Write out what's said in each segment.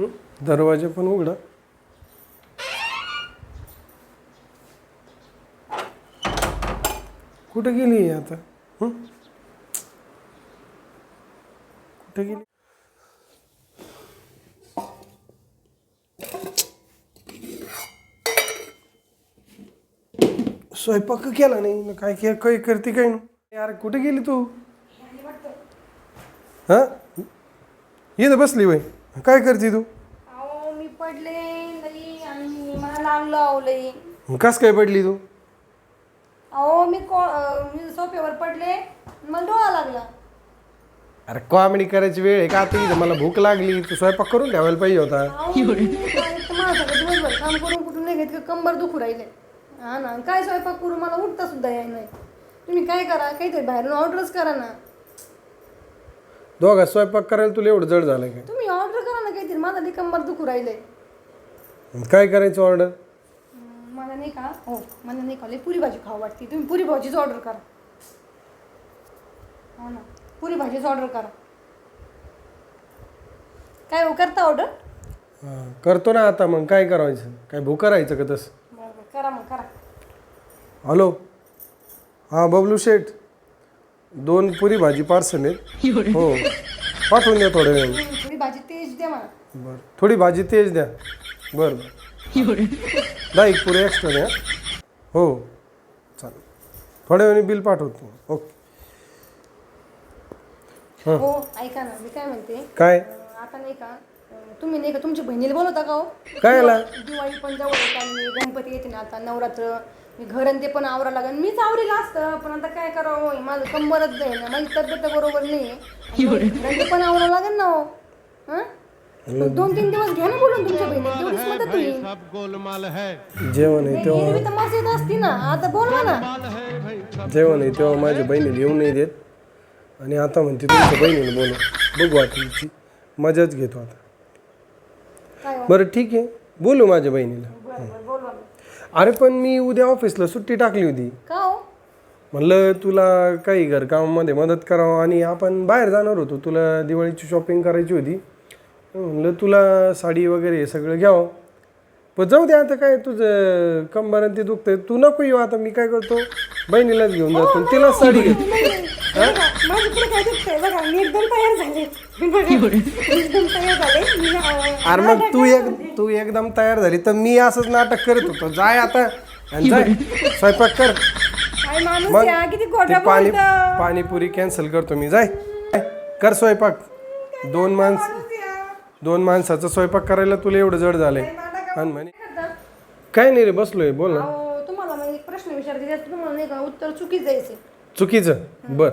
दरवाजे दरवाजा पण उघडा. कुठे गेली आता? कुठे गेली? स्वयंपाक केला नाही न काय के- काय करते काय ना यार कुठे गेली तू? हा? येत बसली बाई काय करते तू? अहो मी पडले लई आणि मला लागलं अहो लई. कस काय पडली तू? अहो मी को अं, मी सोफ्यावर पडले मला डोळा लागला. अरे कॉमेडी करायची वेळ आहे का आता? इथं मला भूक लागली. तू स्वयंपाक करून ठेवायला पाहिजे होता. अहो, मी काय तर माझ्याकडे दिवसभर काम करून कुठून नाही घेत का कंबर दुखू राहिले. हा ना काय स्वयंपाक करू? मला उठता सुद्धा याय नाही. तुम्ही काय करा? काहीतरी बाहेरून ऑर्डरच करा ना. दोघा स्वयंपाक करायला तुला एवढं जड झालं काय तुम्ही ऑर्डर करा ना काहीतरी माझा लई कंबर दुखू राहिले. काय करायचं ऑर्डर मला नाही का? हो मला नाही का? लई पुरी भाजी खाऊ वाटते. तुम्ही पुरी भाजीच ऑर्डर करा. हो ना. पुरी भाजीच ऑर्डर करा. काय हो करता ऑर्डर करतो ना आता मग. काय करायचं? काय भूक करायचं का तसं? बरं बरं. करा मग करा. हॅलो. हां बबलू शेठ. दोन पुरी भाजी पार्सल आहेत. हो. पाठवून द्या थोड्या वेळ हम्म, पुरी भाजी तेज द्या मला बरं. थोडी भाजी तेज द्या. बरं बरं. दहा एक पुरी एक्स्ट्रा द्या. हो. चालेल. थोड्या वेळाने बिल पाठवतो. ओके. हो. ऐका ना मी काय म्हणते? काय? आता नाही का तुम्ही नाही का तुमच्या बहिणीला बोलवता का हो? काय आला दिवाळी पण जवळ येत आली गणपती येते ना आता नवरात्र. मी घर आणि ते पण आवरा लागेल मीच आवरेल असतं पण आता काय करावं होय, माझं कंबरच आहे ना माझी तब्येत बरोबर नाही आहे ते पण आवरा लागेल ना हो. हं? दोन तीन दिवस घ्या ना बोलून तुमच्या बहिणी तेवढीच मदत होईल. सब गोलमाल जेवण आहे तेव्हा एरवी तर मस्त येत असती ना आता बोलवा ना. जेवण आहे तेव्हा माझ्या बहिणीला येऊ नाही देत. आणि आता म्हणते तुमच्या बहिणीला बोलव बघू आता तिची मजाच घेतो आता. काय हो? बरं ठीक आहे. बोलू माझ्या बहिणीला. बरं बरं बोलवा ना. अरे पण मी उद्या ऑफिसला सुट्टी टाकली होती. का हो? म्हणलं तुला काही घरकामामध्ये मदत करावं आणि आपण बाहेर जाणार होतो. तुला दिवाळीची शॉपिंग करायची होती. म्हणलं तुला साडी वगैरे हे सगळं घ्यावं. पण जाऊ दे आता काय तुझं कंबर आणि ते दुखतंय. तू नको येऊ आता मी काय करतो? बहिणीलाच घेऊन जातो आणि तिलाच साडी घेतो बघा, माझं पुढे काय दुखतंय? बघा मी एकदम तयार झाले. बघा, मी एकदम तयार झाले. मी अं, अरे मग तू एक तू एकदम तयार झाली तर मी असंच नाटक करत होतो. जाय आता आणि जाय. स्वयंपाक कर. काय माणूस मग या? किती ते खोटं पाणी बोलतं. पाणीपुरी कॅन्सल करतो मी. जाय. कर स्वयंपाक. दोन माणस. दोन माणसाचा स्वयंपाक करायला तुला एवढं जड झालंय. आणि म्हणे. काय नाही रे बसलोय बोल ना. अहो, तुम्हाला मी एक प्रश्न विचारते त्याचं तुम्हाला नाही का उत्तर चुकीच द्यायचे चुकीचं? बर.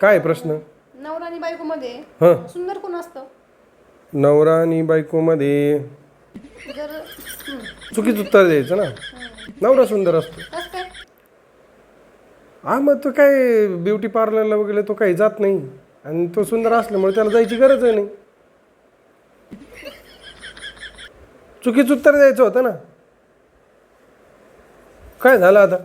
काय प्रश्न? नवरा आणि बायको मध्ये हं. सुंदर कोण असतं? नवरा आणि बायकोमध्ये जर हं, चुकीचं उत्तर द्यायचं ना? नवरा सुंदर असतो. कसं काय? हा मग तो काय ब्युटी पार्लरला वगैरे तो काही जात नाही. आणि तो सुंदर असल्यामुळे त्याला जायची गरज नाही. चुकीचं उत्तर द्यायचं होतं ना? काय झालं आता?